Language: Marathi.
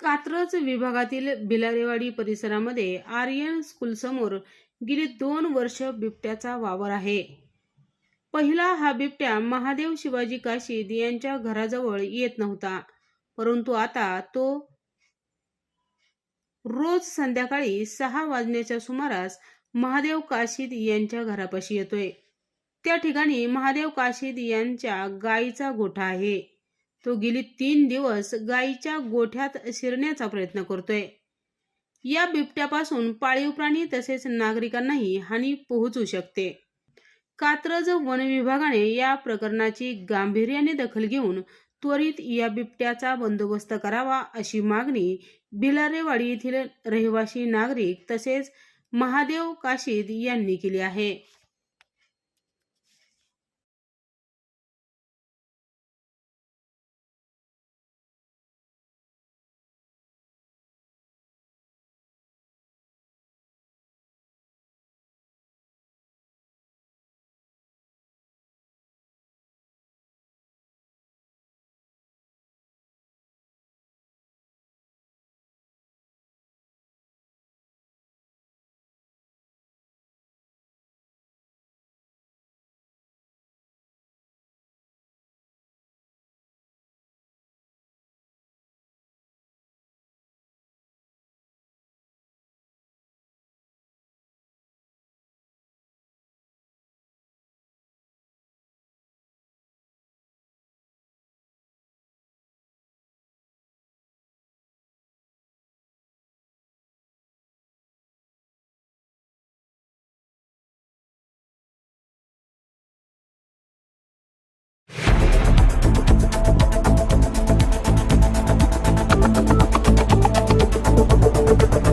कात्रज विभागातील भिलारेवाडी परिसरामध्ये आर्यन स्कूलसमोर गेली दोन वर्ष बिबट्याचा वावर आहे. पहिला हा बिबट्या महादेव शिवाजी काशीद यांच्या घराजवळ येत नव्हता. परंतु आता तो रोज संध्याकाळी सहा वाजण्याच्या सुमारास महादेव काशीद यांच्या घरापाशी येतोय. त्या ठिकाणी महादेव काशीद यांच्या गायीचा गोठा आहे. तो गेली तीन दिवस गायीच्या गोठ्यात शिरण्याचा प्रयत्न करतोय. या बिबट्यापासून पाळीव प्राणी तसेच नागरिकांनाही हानी पोहोचू शकते. कात्रज वन विभागाने या प्रकरणाची गांभीर्याने दखल घेऊन त्वरित या बिबट्याचा बंदोबस्त करावा अशी मागणी भिलारेवाडी येथील रहिवासी नागरिक तसेच महादेव काशीद यांनी केली आहे.